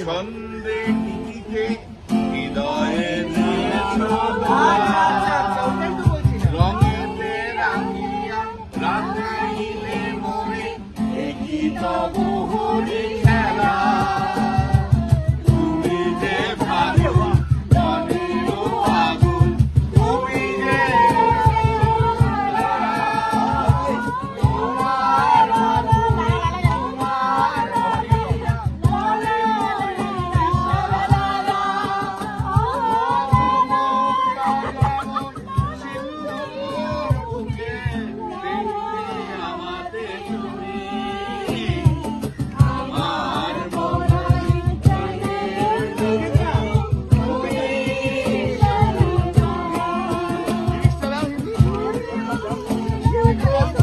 ছন্দে গীতিতে হৃদয়ে রঙেতে রাখিয়া রাখাইলে মনে। একই তব হরে Obrigado.